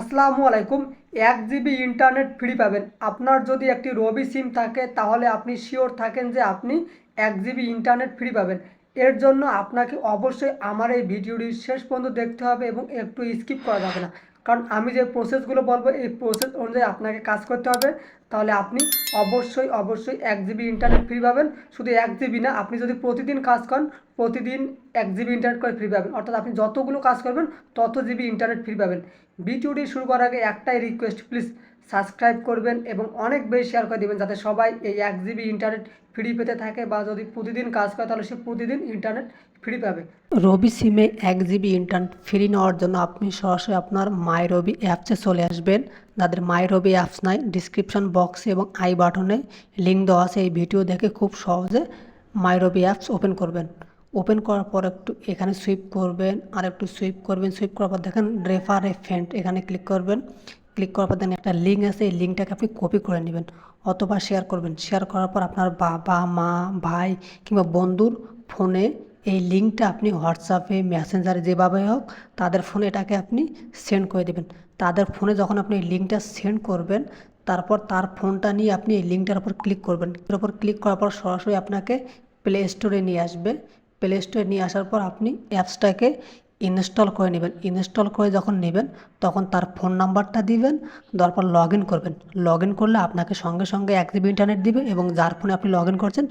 আসসালামু আলাইকুম। এক জিবি ইন্টারনেট ফ্রি পাবেন। আপনার যদি একটি রবি সিম থাকে, তাহলে আপনি শিওর থাকেন যে আপনি এক জিবি ইন্টারনেট ফ্রি পাবেন। এর জন্য আপনাকে অবশ্যই আমার এই ভিডিওটি শেষ পর্যন্ত দেখতে হবে এবং একটু স্কিপ করা যাবে না। কারণ আমি যে প্রসেসগুলো বলব, এই প্রসেস অনুযায়ী আপনাকে কাজ করতে হবে। তাহলে আপনি অবশ্যই অবশ্যই এক জিবি ইন্টারনেট ফ্রি পাবেন। শুধু এক জিবি না, আপনি যদি প্রতিদিন কাজ করেন, প্রতিদিন এক জিবি ইন্টারনেট করে ফ্রি পাবেন। অর্থাৎ আপনি যতগুলো কাজ করবেন, তত জিবি ইন্টারনেট ফ্রি পাবেন। ভিডিওটি শুরু করার আগে একটাই রিকোয়েস্ট প্লিজ সাবস্ক্রাইব করবেন এবং অনেক বেশি শেয়ার করে দেবেন যাতে সবাই এই এক জিবি ইন্টারনেট ফ্রি পেতে থাকে বা যদি প্রতিদিন কাজ করে তাহলে সে প্রতিদিন ইন্টারনেট ফ্রি পাবে। রবি সিমে এক জিবি ইন্টারনেট ফ্রি নেওয়ার জন্য আপনি সরাসরি আপনার মাই রবি অ্যাপসে চলে আসবেন। যাদের মাই রবি অ্যাপস নাই ডিসক্রিপশন বক্সে এবং আই বাটনে লিঙ্ক দেওয়া আছে, এই ভিডিও দেখে খুব সহজে মাই রবি অ্যাপস ওপেন করবেন। ওপেন করার পর একটু এখানে সুইপ করবেন আর একটু সুইপ করবেন সুইপ করার পর দেখেন রেফার ফ্রেন্ড এখানে ক্লিক করবেন। ক্লিক করার পর দেখেন একটা লিঙ্ক আছে, এই লিঙ্কটাকে আপনি কপি করে নেবেন অথবা শেয়ার করবেন। শেয়ার করার পর আপনার বাবা, মা, ভাই কিংবা বন্ধুর ফোনে এই লিঙ্কটা আপনি হোয়াটসঅ্যাপে মেসেঞ্জারে যেভাবে হোক তাদের ফোনে এটাকে আপনি সেন্ড করে দেবেন। তাদের ফোনে যখন আপনি এই লিঙ্কটা সেন্ড করবেন, তারপর তার ফোনটা নিয়ে আপনি এই লিঙ্কটার উপর ক্লিক করবেন। এর উপর ক্লিক করার পর সরাসরি আপনাকে প্লে স্টোরে নিয়ে আসবে। প্লে স্টোরে নিয়ে আসার পর আপনি অ্যাপসটাকে ইনস্টল করে নেবেন। ইনস্টল করে যখন নেবেন, তখন তার ফোন নাম্বারটা দিবেন দেওয়ার পর লগ ইন করবেন। লগ ইন করলে আপনাকে সঙ্গে সঙ্গে এক জিবি ইন্টারনেট দিবে এবং যার ফোনে আপনি লগ ইন করছেন,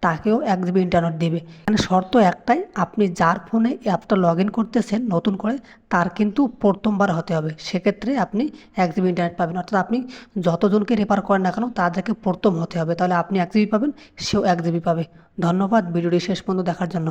তাকেও এক জিবি ইন্টারনেট দেবে। এখানে শর্ত একটাই, আপনি যার ফোনে অ্যাপটা লগ ইন করতেছেন নতুন করে, তার কিন্তু প্রথমবার হতে হবে। সেক্ষেত্রে আপনি এক জিবি ইন্টারনেট পাবেন। অর্থাৎ আপনি যতজনকে রেফার করেন না কেন, তাদেরকে প্রথম হতে হবে। তাহলে আপনি এক জিবি পাবেন, সেও এক জিবি পাবে। ধন্যবাদ, ভিডিওটি শেষ পর্যন্ত দেখার জন্য।